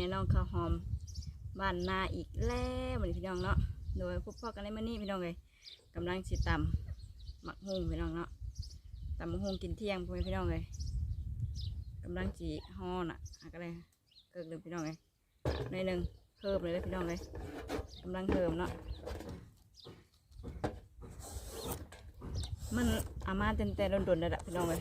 พ่น้องข้าวหอมบ้านนาอีกแล้ววันนี้พี่น้องเนาะโดยพบพ่อกันในมื้อนี้พี่น้องเลยกำลังสิตำหมักฮุงพี่น้องเนาะตำหมักฮุงกินเที่ยงพ่อพี่น้องเลยกำลังจีห่อน่ะกันเลยเกิดเลยพี่น้องเลยในหนึ่งเพิ่มเลยเด้อพี่น้องเลยกำลังเพิ่มเนาะมันอามาเต็มแต่โดนๆแล้วล่ะพี่น้องเลย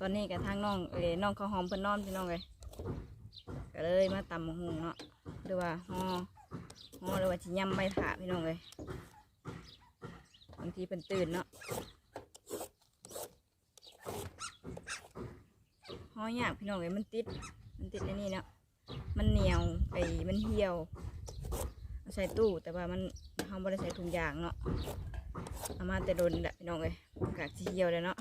ตอนนี้กับทางน้องเอ้ยน้องข้าวหอมเพิ่นนอนพี่น้องเลยก็เลยมาตำมะฮุงเนาะหรือว่าห่อห่อหรือว่าชิยำใบผ่าพี่น้องเลยบางทีเพิ่นตื่นเนาะห่อยากพี่น้องเลยมันติด มันติดในนี่เนาะมันเหนียวไอ้มันเหี่ยวใส่ตู้แต่ว่ามันเขาไม่ได้ใส่ถุงยางเนาะเอามาแต่โดนแหละพี่น้องเลยกากสีเหี่ยวเลยเนาะ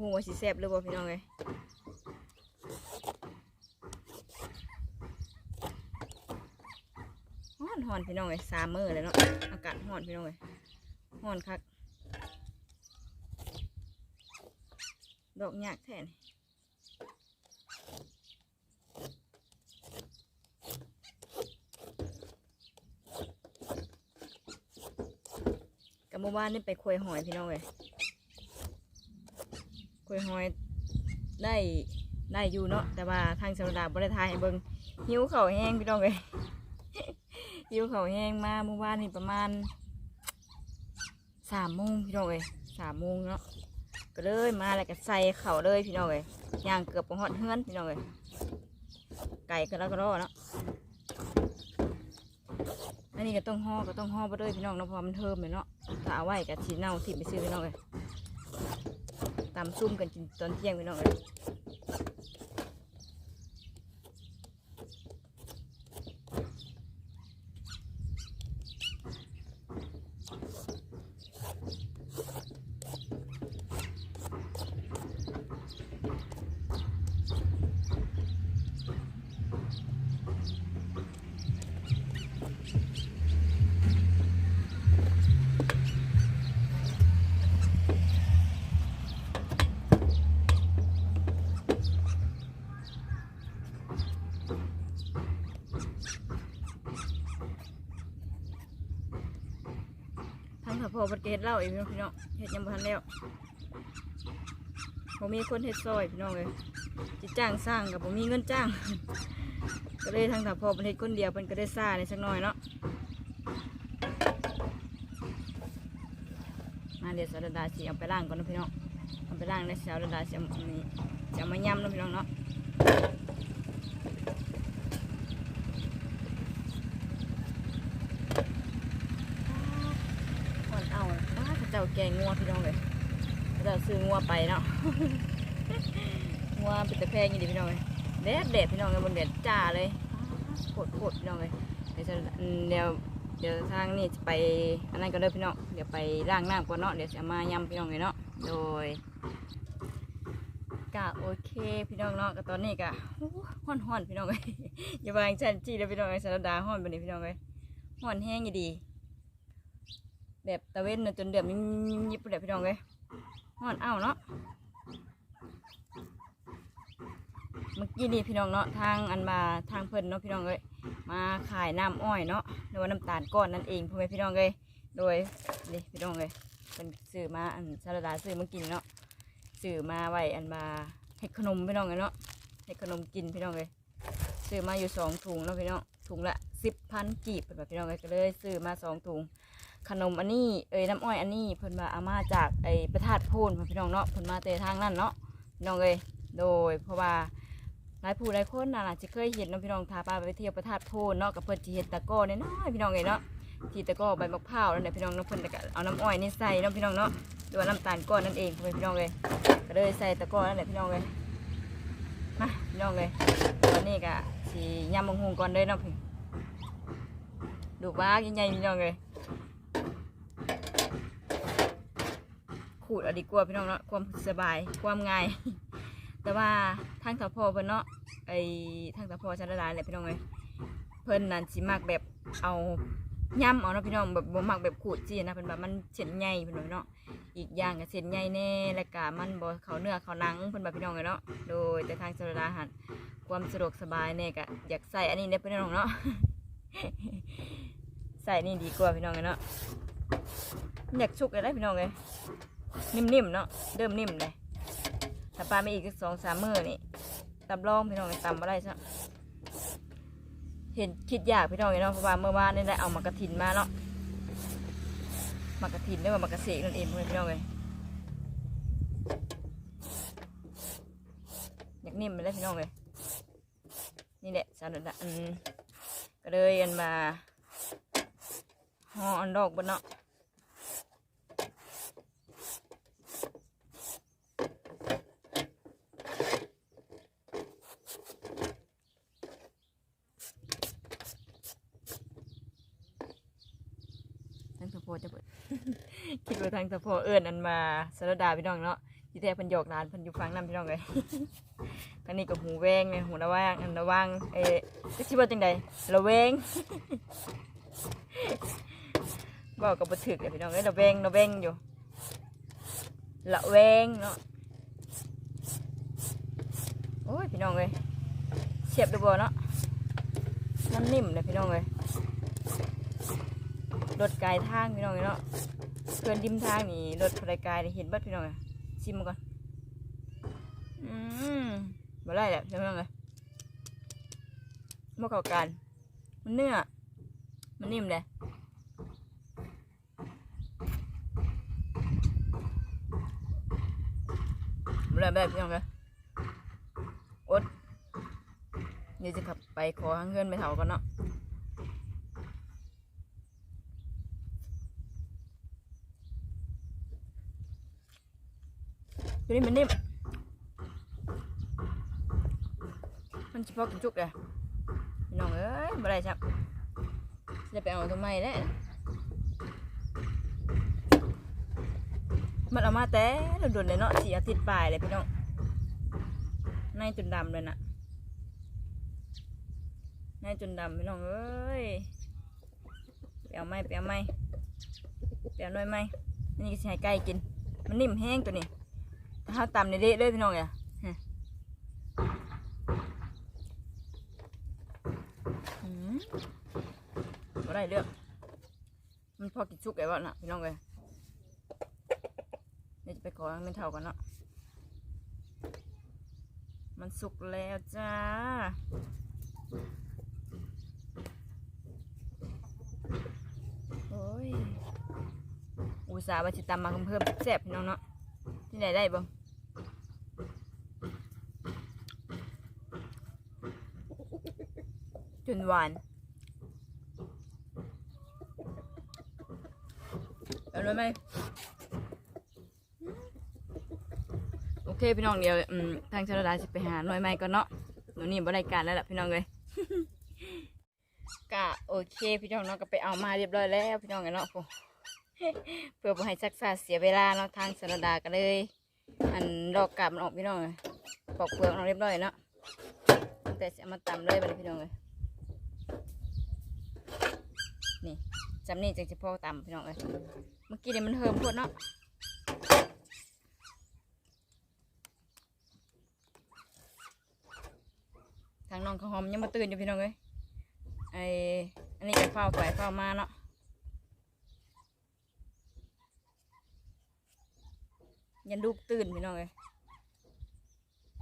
หว่าสิแซ่บเลยบ่พี่น้องเลยฮ้อนฮ้อนพี่น้องเลยสามมื้อเลยเนาะอากาศฮ้อนพี่น้องเลยฮ้อนคักดอกหยากแทนกับเมื่อวานนี่ไปคุยหอยพี่น้องเลย คุยหอยได้ได้อยู่เนาะแต่ว่าทางสระดาบริทายให้เบิงหิวเข่าวแห้งพี่น้องเลย หิวเข่าวแห้งมาเมื่อวานนี่ประมาณสามโมงพี่น้องเลยสามโมงเนาะก็เลยมาแล้วก็ใส่เข่าวเลยพี่น้องเลยย่างเกือบปหอดเฮือนพี่น้องเลยไก่ก็แล้วก็รอเนาะอันนี้ก็ต้องห่อก็ต้องห่อไปด้วยพี่น้องเนาะเพราะมันเทิมเลยเนาะถ้าเอาไว้กับชีเน่าทิ่มไปซื้อพี่น้องเลย ตำซุ่มกันกินตอนเที่ยงพี่น้องเลย พอประเกศเล่าเองพี่น้องเฮ็ดยังบ่ทันแล้วผมมีคนเฮ็ดซอยพี่น้องเลยจิจ้างสร้างกับผมมีเงินจ้าง ก็เลยทั้งถ้าพอประเทศคนเดียวเป็นก็ได้ซ่าในสักหน่อยเนาะมาเดี๋ยวสาวดาสิเอาไปล้างก่อนนะพี่น้องเอาไปล้างในสาวดาสิเอาอันนี้จะเอามายำนะพี่น้องเนาะ ก่อนเอาป้าเขาเจ้าแก งงัวพี่น้องเลยเขาซื้องัวไปเนาะงัวเป็นตะแพงอยี่ดีพี่น้องเลยแดดแดดพี่น้องเลยบนแดดจ้าเลยโคตรโคตรพี่น้องเลยเดี๋ยวจะเดี๋ยวเดี๋ยวทางนี่จะไปอันนั้นก็เด้อพี่น้องเดี๋ยวไปล้างน้ำก่อนเนาะเดี๋ยวจะมายำพี่น้องเลยเนาะโดยกะโอเคพี่น้องเนาะก็ตอนนี้กะห้อนห้อนพี่น้องเลยอย่าวางชันจี้เลยพี่น้องเลยสารดาห้อนไปนี่พี่น้องเลยห้อนแห้งอยู่ดี แบบตะเวนน่ะจนเดือดมิยิบเลยพี่น้องเลยฮอนอ้าวเนาะเมื่อกี้นี่พี่น้องเนาะทางอันมาทางเพิ่นเนาะพี่น้องเลยมาขายน้ำอ้อยเนาะหรือว่าน้ำตาลก้อนนั่นเองพ่อแม่พี่น้องเลยโดยนี่พี่น้องเลยเป็นซื้อมาอันซาลดาซื้อมากินเนาะซื้อมาไว้อันมาเฮ็ดขนมพี่น้องเลยเนาะเฮ็ดขนมกินพี่น้องเลยซื้อมาอยู่สองถุงเนาะพี่น้องถุงละสิบพันกีบแบบพี่น้องเลยก็เลยซื้อมาสองถุง ขนมอันนี้เอ้ยน้ำอ้อยอันนี้เพิ่นมาเอามาจากไอ้ประทาดโพนพี่น้องเนาะเพิ่นมาแต่ทางนั้นเนาะพี่น้องเอ้ยโดยเพราะว่าหลายผู้หลายคนน่ะจะเคยเห็นเนาะพี่น้องทาปลาไปเที่ยวประทาดโพนเนาะกับเพิ่นสิเฮ็ดตะก้อน้อยพี่น้องเอ้ยเนาะที่ตะก้อใบมะพร้าวนั่นแหละพี่น้องเนาะเพิ่นก็เอาน้ำอ้อยนี่ใส่เนาะพี่น้องเนาะหรือว่าน้ำตาลก้อนนั่นเองผมพี่น้องเอ้ยก็เลยใส่ตะก้อนั่นแหละพี่น้องเอ้ยมาพี่น้องเอ้ยตอนนี้ก็สิยำบังฮุงก่อนเลยเนาะพี่ดูว่าใหญ่ๆพี่น้องเอ้ย ขูดเอาดีกว่าพี่น้องเนาะความสบายความง่าย แต่ว่าทางสะพเพิ่นเนาะไอ้ทางสพชั้นละลายแหละพี่น้องเลยเพิ่นนั่นสิมักแบบเอาย่ำเอาเนาะพี่น้องแบบบ่มักแบบขูดจีนะเพิ่นว่ามันเส้นใหญ่เพิ่นว่าพี่น้องอีกอย่างก็เส้นใหญ่แน่และก็มันบ่เขาเนื้อเขาหนังเพิ่นว่าพี่น้องเลยเนาะโดยแต่ทางสรดาหันความสะดวกสบายเนี่ยก็อยากใส่อันนี้เด้อพี่น้องเนาะใส่นี่ดีกว่าพี่น้องเลยเนาะอยากชุกเลยได้พี่น้องเลย นิ่มๆเนาะเริ่มนิ่มเลยถ้าปลาไม่อีกสองสามมือนี่ตำรองพี่น้องเลยตำอะไรซะเห็นคิดยากพี่น้องเลยเนาะเพราะว่าเมื่อวานนี่ได้เอามากระถินมาเนาะมากระถินได้ว่ามากระเสกนั่นเองพี่น้องเลยอยากนิ่มไปเลยพี่น้องเลยนี่แหละสารดาอันก็เลยอันมาห่ออันดอกบนเนาะ พจะเปิดคิดว่าทางสะโพเอิญอันมาสารดาพี่น้องเนาะที่แท้เพิ่นหยอกหลานเพิ่นอยู่ฟังน้ำพี่น้องเลยทางนี้ก็หูแวงเลยหูระว่างอันระว่างเอ๊ะจะชื่อว่าจังใดระแวงบอกกับบัถึกเลยพี่น้องเอ้ยระแวงระแวงอยู่ละแวงเนาะโอ้ยพี่น้องเลยเสียบดูบ่เนาะมันนิ่มเลยพี่น้องเลย รถไกลทางพี่น้องเนาะเพื่อนริมทางนี่รถพลายกายเห็นบัดพี่น้องเลยชิมมาก่อน อืมบ่ได้แหละพี่น้องเลยบ่เข้ากัน มันเนื้อ มันนิ่มเลยบ่ได้แบบพี่น้องเลยอดเดี๋ยวจะขับไปขอทางเพื่อนไปเถาก่อนเนาะ ตัวนี้มันนิ่มมันเฉพาะกินจุกเลยพี่น้องเอ้ยบ่ได้จับจะไปเอาทำไมได้มันเอามาแต่โดนๆเลยเนาะสีอาทิตย์ปลายเลยพี่น้องในจนดำเลยน่ะในจนดำพี่น้องเอ้ยไปเอาไม้ไปเอาไม้ไปเอาหน่อยไม้นี่ก็สิให้ไก่กิน มันนิ่มแห้งตัวนี้ ถ้าตำในเละเลยพี่น้องอย่าฮะอืมบ่ได้เรื่องมันพอกินชุกไอ้บ่น่ะพี่น้องเลยเดี๋ยวจะไปขอให้มันเท่ากันเนาะ มันสุกแล้วจ้าโอ้ยอุตส่าห์ว่าจะตำมาเพิ่มแซ่บพี่น้องเนาะที่ไหนได้บ้าง จนหวานเอาเลยไหมโอเคพี่น้องเดียวอืมทางชลดาจะไปหาหน่วยไม้ก่อนเนาะหนูนี่บริการแล้วล่ะพี่น้องเลยก็โอเคพี่น้องเนาะก็ไปเอามาเรียบร้อยแล้วพี่น้องเนาะเพื่อบ่ให้ซักษาเสียเวลาเนาะทางชลดาก็เลย อันดอกกาบมันออกพี่น้องเลยปอกเปลือกมันออกเรียบร้อยเนาะแต่จะมาตำเลยบัดนี้พี่น้องเลยนี่ จำนี่จังจะพอตำพี่น้องเลยเมื่อกี้เนี่ยมันเฮิมพดเนาะทางน้องข้าวหอมยังมาตื่นอยู่พี่น้องเลยไออันนี้จะเฝ้าไปเฝ้ามาเนาะยันลูกตื่นพี่น้องเลย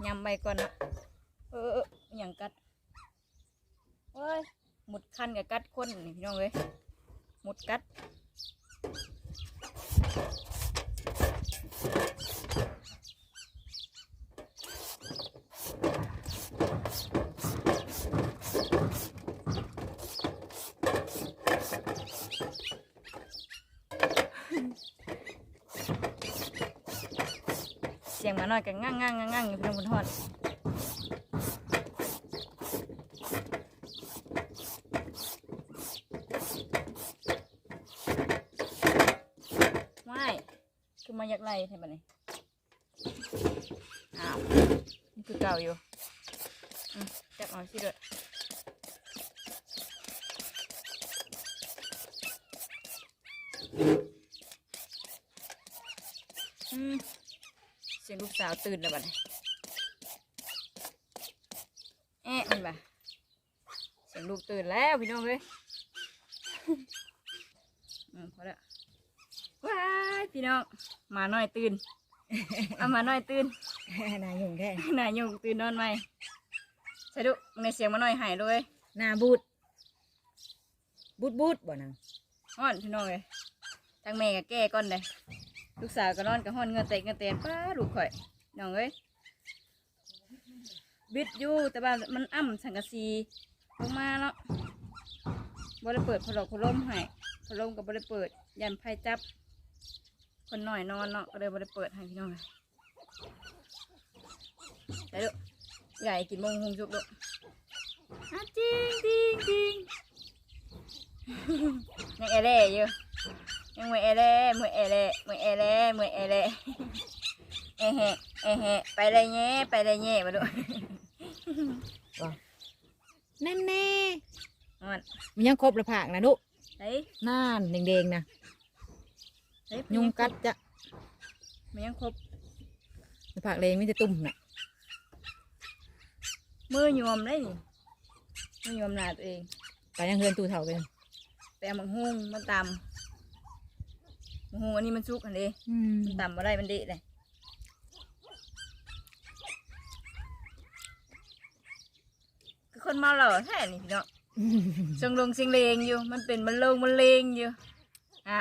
ยำไปก่อนเนะเอออย่างกัดเฮ้ยหมุดคันกับกัดคนนี่พี่น้องเลย มดกัด เสียงมาหน้อยกันง่างง่างง่างงงอยู่เพียงบนทอด ไล่ใช่ไหมนี่อ้าวนี่คือเก่าอยู่จับเอาสิด้วยเสียงลูกสาวตื่นแล้วบัดนี้เอ๊ะมันบ่เสียงลูกตื่นแล้วพี่น้องเลย พี่น้องหมาน้อยตื่น เอาหมาน้อยตื่น นายยงแท้นายยงตื่นนอนไหมใช่ดุในเสียงมาน้อยหายเลยหนาบูดบูดบูดบ่นางฮ้อนพี่น้องเลยทั้งแม่กับแก่ก่อนเลยลูกสาวก็นอนกับฮ้อนเงือเตะเงือเตนป้าลูกข่อยน้องเอ้ยบิดอยู่แต่ว่ามันอ่ำสังกะสีลงมาเนาะบ่ได้เปิดพลอกพลมให้พลมก็บ่ได้เปิดยันไพ่จับ คนหน่อยนอนเนาะก็เลยบ่ได้เปิดให้พี่น้องเลยไปดูใหญ่กินมงหงจุกดูอะจริงจริงจริงยังเอเล่อยู่ยังมือเอเล่มือเอเล่มือเอเล่มือเอเล่เอเฮเอเฮไปเลยเงี้ไปเลยเงี้มาดูแน่แน่มันมันยังครบละผากนะนุเฮ้ยน่านแดงๆนะเฮ้ ยยุงกัดจะมันยังครบละผากเลงไมแต่จะตุ่มน่ะมือยวมเลยนี่มือยวมหนาตัวเองไปยังเฮือนตูเถ่าเป็นแต่มันหุงมันตำมันหุงอันนี้มันสุกอันนี้อืมมันตำอะไรมันดีเลยคือคนเมาเหล้าแท้นี่พี่เนาะเชิงลงเชิงเลงอยู่ มันเป็นมันลงมันเลงอยู่อ่า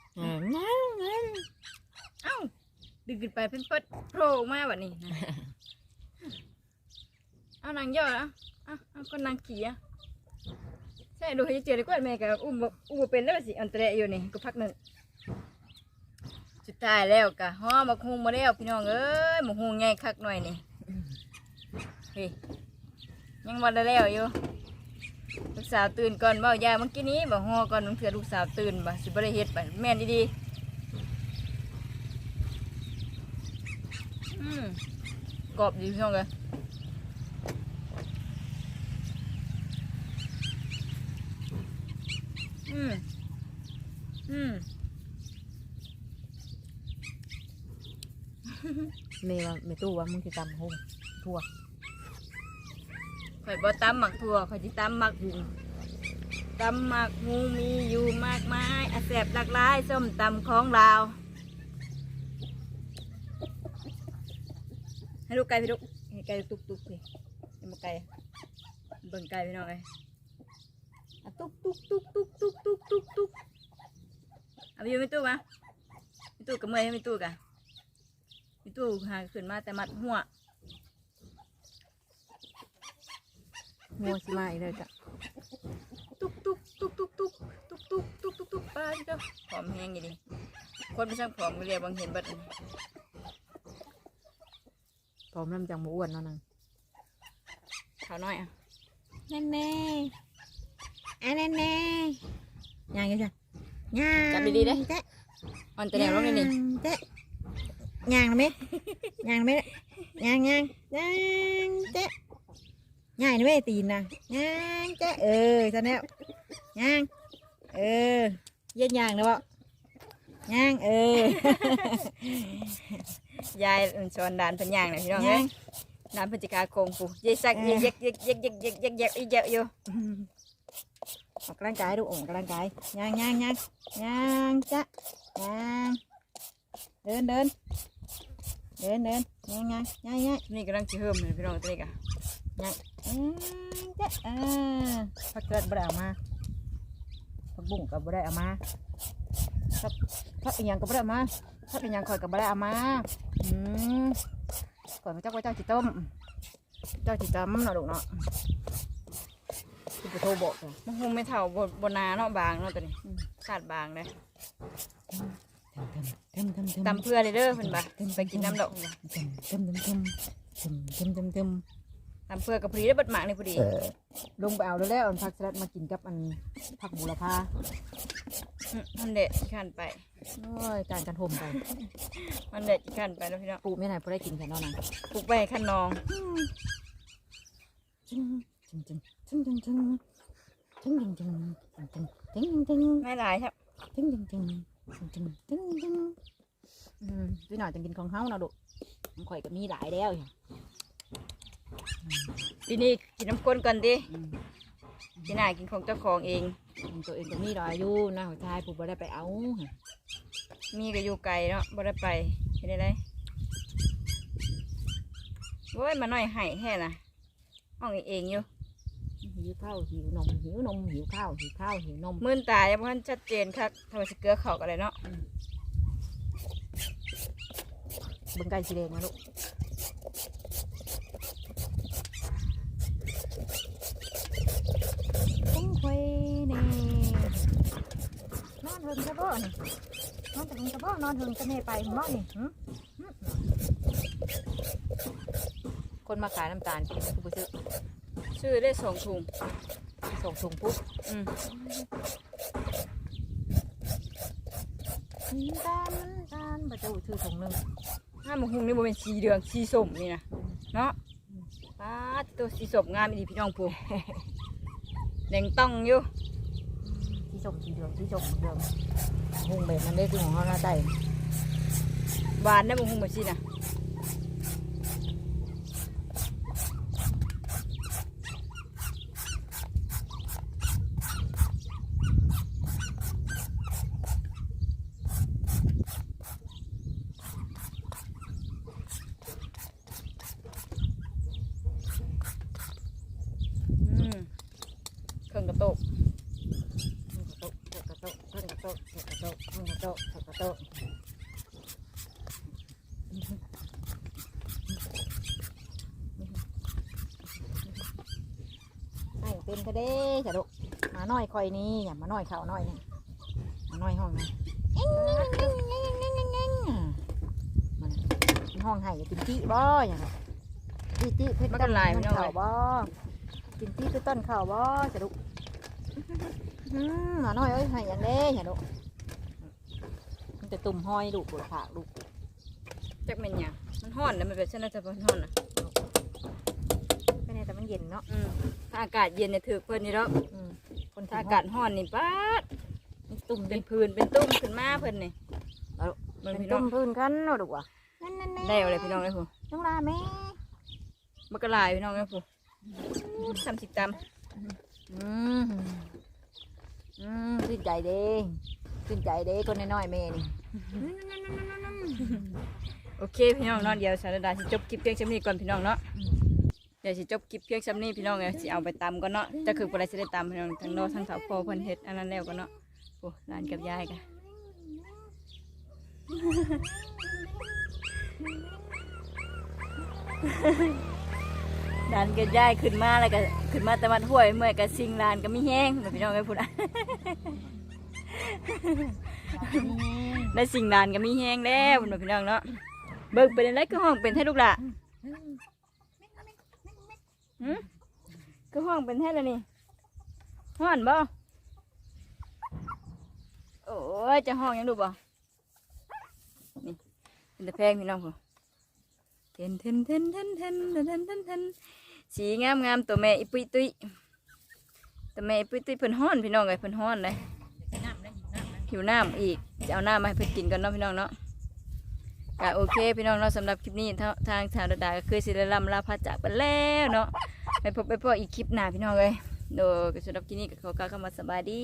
เอ้าดึกขึ้นไปเพิ่นเปิดโผล่ออกมาแบบนี้นะเอานางย่อแล้วเอาเอาก็นางขี่อะใช่ดูให้เจอดีกว่าแม่กับอุ้มบ่อุ้มบ่เป็นแล้วสิอันเตรอยู่นี่ก็พักหนึ่งสุดท้ายแล้วกะฮ้อมาคุงมาแล้วพี่น้องเอ้ยมาคุงไงคักหน่อยนี่เฮ้ยยังวันได้แล้วอยู่ ลูกสาวตื่นก่อนเบายาเมื่อกี้นี้บ่ฮอก่อนน้องเถื่อลูกสาวตื่นบ่สิบ่ได้เฮ็ดบ่แม่นดีๆอืมกรอบดีพี่น้องเอ้ยอืมอืมเมย์ว่าเมย์ตู้ว่ามึงจะตำห้องทั่ว ข่อยบ่ตำหมักถั่วข่อยสิตำหมักหุงตำหมักหุงมีอยู่มากมายอาแสบหลากหลายส้มตำของลาวให้ลูกไก่พี่ลูกให้ไก่ตุกตุกๆพี่ให้มาไก่เบิ่งไก่พี่น้องเอ้ตุกตุกตุกตุกตุกตุกตุกตุกเอาไปอยู่ไม่ตู้มาไม่ตู้กับเมื่อยให้ไม่ตู้กะไม่ตู้หาขึ้นมาแต่มัดหัว งัวสิมาอีกเลยจ้ะตุกตุกตุกตุกตุกตุกตุกตุกตุกตุกไปเจ้าผอมแห้งอย่างนี้คนไม่ช่างผอมก็เรียกบางเห็นบัดนี้พร้อมน้ำจังหมูอ้วนเนาะนางขาวน้อยอะแน่แน่อันแน่แน่ย่างยังจ้ะย่างจับดีๆเด้จ๊ะอ่อนแต่แนวร้องเลยนี่เจ๊ย่างนะเมย่างนะเมย่างย่างย่างเจ๊ ย่างนะเมตีนนะย่างเจ๊เออจะแนวย่างเออ เย็นย่างนะบ่ย่างเออยายสอนดานเป็นอย่างนะพี่น้องเอ้ย่ายงดานพฤศจิกาคงปูยายสักเออเย็กเย็กเย็กเย็กเย็กเย็กเย็กเย็กอีเยอะอยู่ออกกำลังกายดูออกกำลังกายย่างย่างย่างย่างจ้ะย่างเดินเดินเดินเดินย่างย่างย่างย่างนี่กำลังจะเพิ่มเลยพี่น้องตัวนี้กะ ย่างย่างจ้ะอ่าผักเกิดบ่ได้เอามาผักบุ้งก็บ่ได้เอามาผักผักอีหยังก็บ่ได้เอามาผักอีหยังข่อยก็บ่ได้เอามาอืมก่อนพระเจ้าพระเจ้าจิต้มเจ้าจิตำเนาะลูกเนาะคุณไปโทรบอกเลยมันคงไม่เท่าบนบนนาเนาะบางเนาะตัวนี้ขาดบางเลยเต็มเต็มเต็มตำเพื่อเลยเด้อเพิ่นบ่าไปกินน้ำดอกเต็มเต็มเต็มเต็มเต็มเต็มเต็มเต็มตำเพื่อกับพอดีได้อเบัดหมากนี่พอดีลงไปเอาแล้วอันผักสลัดมากินกับอันผักบูรพาอืมมันเด็ดขี้ขันไป โอ้ยการกันทมไปมันเด็ดขี้ขันไปแล้วพี่น้องปลูกไม่ไหนพอได้กินแค่นั้นนะปลูกไปให้ขันนองจึงจึงจึงจึงจึงจึงจึงจึงจึงจึงจึงจึงจึงไม่หลายครับจึงจึงจึงจึงจึงจึงจึงอืมพี่หน่อยจะกินของเฮาเนาะดุมันข่อยก็มีหลายแล้ว ปีนี้กินน้ำก้นก่อนดิอืมพี่นายกินของเจ้าของเอง ตัวเองก็มีรอยอยู่นะหัวใจผู้บ่ได้ไปเอา มีก็อยู่ไกลเนาะบ่ได้ไปเห็นได้ไรโว้ยมาหน่อยให้แท้น่ะห้องเองอยู่หิวข้าวหิวนมหิวนมหิวข้าวหิวข้าวหิวนมมื่นตายังบ่ทันชัดเจนครับทำไมสเกลือเขากันเลยเนาะเบิ่งไก่สีแดงนะลูกต้อง คอยนี่นอนเฮิงจะบ่นี่นอนจะเฮิงจะบ่นอนเฮิงจะเมไปเห็นบ่นี่หึหึคนมาขายน้ำตาลกินคือบ่ซื้อชื่อได้สองถุงส่งถุงปุ๊บอืมน้ำตาลน้ำตาลบ่จะซื้อถุงหนึงห้าโมงหุงนี่บ่เป็นสีเหลืองสีส้มนี่นะเนาะป้าดตัวสีส้มงามอีดีพี่น้องผู้ แดงต้องอยู่สีส้มสีเหลืองสีส้มสีเหลืองหุงแบบนั้นได้คือของเขาหน้าใจหวานได้โมงหุงแบบสีน่ะ อืมเครื่องกระโตก โต๊ะโต๊ะโต๊ะโต๊ะโต๊ะโต๊ะ โต๊ะโตให้เป็นกระเด้จ้ะลูกมาน่อยคอยนี่อย่ามาน่อยเข่าน่อยนี่มาน่อยห้องนะเอ็งเอ็งเอ็งเอ็งเอ็งเอ็งมันห้องให้กินจี้บ่อย่างนั้นจี้จี้เพชรต้นเข่าบ่กินจี้คือต้นเข่าบ่จ้ะลูกอืมหมาน้อยเอ้ยให้อยังเด้เห็น ลูกมันจะตุ่มห้อยลูกปวดผากลูกจักแม่นหยังมันห้อนนะมันเป็นเช่นนั้นจะเป็นห้อนนะไม่แน่แต่มันเย็นเนาะอืมถ้าอากาศเย็นเนี่ยถือเพิ่นนี่แล้วอืมคนถ้าที่อากาศห้อนนี่ป้าดมันตุ่มเป็เป็นนพื้นเป็นตุ้มขึ้นมาเพิ่นนี่เอาเบิ่งเป็นพี่น้ตุ่องมพื้นกันเนาะลูกว่ะนั่นนั่นได้เอาเลยพี่น้องเลยผู้น้องลาแม่บักกะลายพี่น้องเลยผู้ทำสิตอืมอืมชื่นใจเด้ชื่นใจเด้คนน้อยๆแม่นี่ำ โอเคพี่น้องเนาะเดี๋ยวสารดาสิจบคลิปเพียงชำนี้ก่อนพี่น้องเนาะเดี๋ยวสิจบคลิปเพียงชำนี้พี่น้องเลยสิเอาไปตำก่อนเนาะจะคือบ่ได้สิได้ตำพี่น้องทั้งโนทั้งสาวพ่อเพิ่นเฮ็ดอันนั้นแล้วก็เนาะโอ้ลานกับยายกันดานก็ย้ายขึ้นมาแล้วก็ขึ้นมาแต่วันห้วยเมื่อยก็สิงลานก็ไม่แห้งแบบพี่น้องไอ้พูดอะ ได้สิ่งลานก็มีแห้งแล้วแบบพี่น้องเนาะเบิ่งเป็นอะไรก็ห้องเป็นให้ลูกละหืมก็ห้องเป็นให้แล้วนี่ห้อนบ่โอ้ยจะห้องยังดูบ่นี่เป็นแต่แพงพี่น้องผมเทนเทนเทนเทนเทนเทนเทนเทนเทนสีงามงามตัวแม่อีปุยตุยตัวแม่อีปุยตุยเพิ่นฮ้อนพี่น้องไงเพิ่นฮ้อนเลย หิวน้ำอีกจะเอาน้ำมาให้เพิ่นกินกันเนาะพี่น้องเนาะก็โอเคพี่น้องเนาะสำหรับคลิปนี้ทางทางชาวดาดาก็คือสิริลำลาพาจากไปแล้วเนาะไปพบไปพบอีกคลิปหน้าพี่น้องเลยโดยสำหรับคลิปนี้ก็ขอกล่าวคำว่าสบายดี